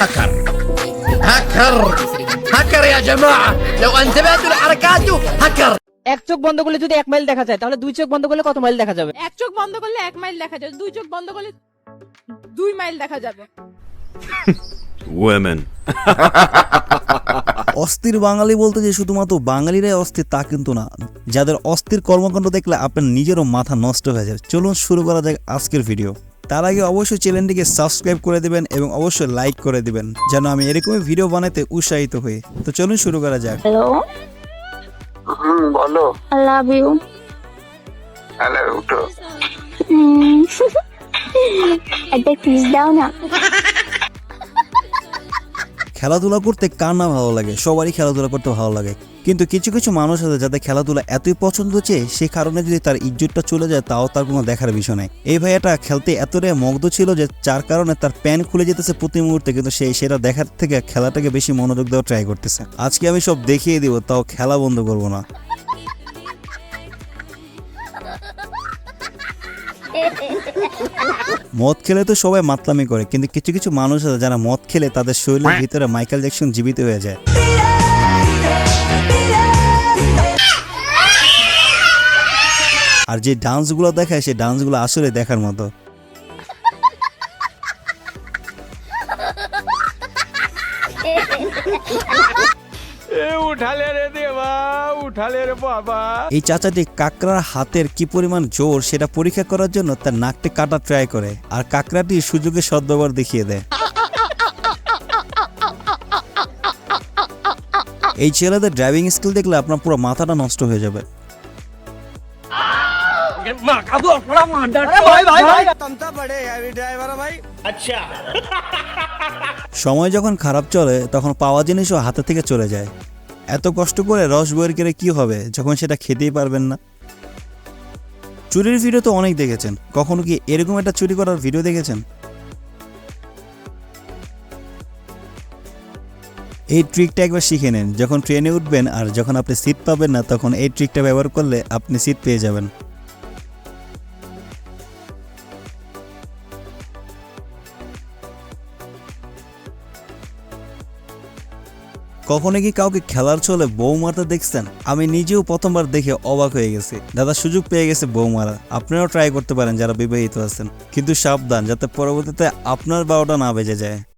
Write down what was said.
هكر هكر هكر يا جماعة لو انتبهتوا لحركاته هكر এক চোখ বন্ধ করলে যদি এক মাইল দেখা যায় তাহলে দুই চোখ বন্ধ করলে কত মাইল দেখা যাবে এক চোখ বন্ধ করলে এক মাইল দেখা যাবে দুই চোখ বন্ধ করলে দুই মাইল দেখা যাবে Women. অস্থির বাঙালি বলতে যে শুধুমাত্র বাঙালিরাই অস্থির তা কিন্তু না যাদের অস্থির কর্মকাণ্ড দেখলে আপনার নিজেরও মাথা নষ্ট হয়ে যাবে চলুন শুরু করা যাক আজকের ভিডিও তার আগে অবশ্যই চ্যানেলটিকে সাবস্ক্রাইব করে দিবেন এবং অবশ্যই লাইক করে দিবেন যেন আমি এরকমই ভিডিও বানাতে উৎসাহিত হই। তো চলুন শুরু করা যাক। হ্যালো। হুম বলো। আই লাভ ইউ হ্যালো উঠো। একটা কিস দাও না। খেলাধুলা করতে কার না ভালো লাগে? সবারই খেলাধুলা করতে ভালো লাগে। কিন্তু কিছু কিছু মানুষ আছে যাদের খেলাধুলা এতই পছন্দ হচ্ছে সে কারণে যদি তার ইজ্জতটা চলে যায়, তাও তার কোনো দেখার বিষয় নেই। এই ভাইয়াটা খেলতে এতটাই মগ্ধ ছিল যে যার কারণে তার প্যান খুলে যেতেছে প্রতি মুহূর্তে, কিন্তু সে সেটা দেখার থেকে খেলাটাকে বেশি মনোযোগ দেওয়ার ট্রাই করতেছে। আজকে আমি সব দেখিয়ে দিব, তাও খেলা বন্ধ করব না। মদ খেলে তো সবাই মাতলামি করে, কিন্তু কিছু কিছু মানুষ আছে যারা মদ খেলে তাদের শরীরের ভিতরে মাইকেল জ্যাকসন জীবিত হয়ে যায়। আর যে ডান্সগুলো দেখায় সেই ডান্সগুলো আসলে দেখার মতো। এই চাচাটি কাকড়ার হাতের কি পরিমাণ জোর সেটা পরীক্ষা করার জন্য তার নাকটি কাটা ট্রাই করে। আর কাকড়াটি সুযোগে সদ্ব্যবহার দেখিয়ে দেয়। এই ছেলেদের ড্রাইভিং স্কিল দেখলে আপনার পুরো মাথাটা নষ্ট হয়ে যাবে। সময় যখন খারাপ চলে তখন পাওয়া জিনিসও হাতে থেকে চলে যায়। এত কষ্ট করে রস বইয়ের কেড়ে কি হবে যখন সেটা খেতেই পারবেন না। চুরির ভিডিও তো অনেক দেখেছেন। কখনো কি এরকম একটা চুরি করার ভিডিও দেখেছেন? এই ট্রিকটা একবার শিখে নেন। যখন ট্রেনে উঠবেন আর যখন আপনি সিট পাবেন না, তখন এই ট্রিকটা ব্যবহার করলে আপনি সিট পেয়ে যাবেন। কখনো কি কাউকে খেলার চলে বউ মারতে দেখছেন? আমি নিজেও প্রথমবার দেখে অবাক হয়ে গেছি। দাদা সুযোগ পেয়ে গেছে বউ মারা আপনারাও ট্রাই করতে পারেন যারা বিবাহিত আছেন। কিন্তু সাবধান, যাতে পরবর্তীতে আপনার বারোটা না বেজে যায়।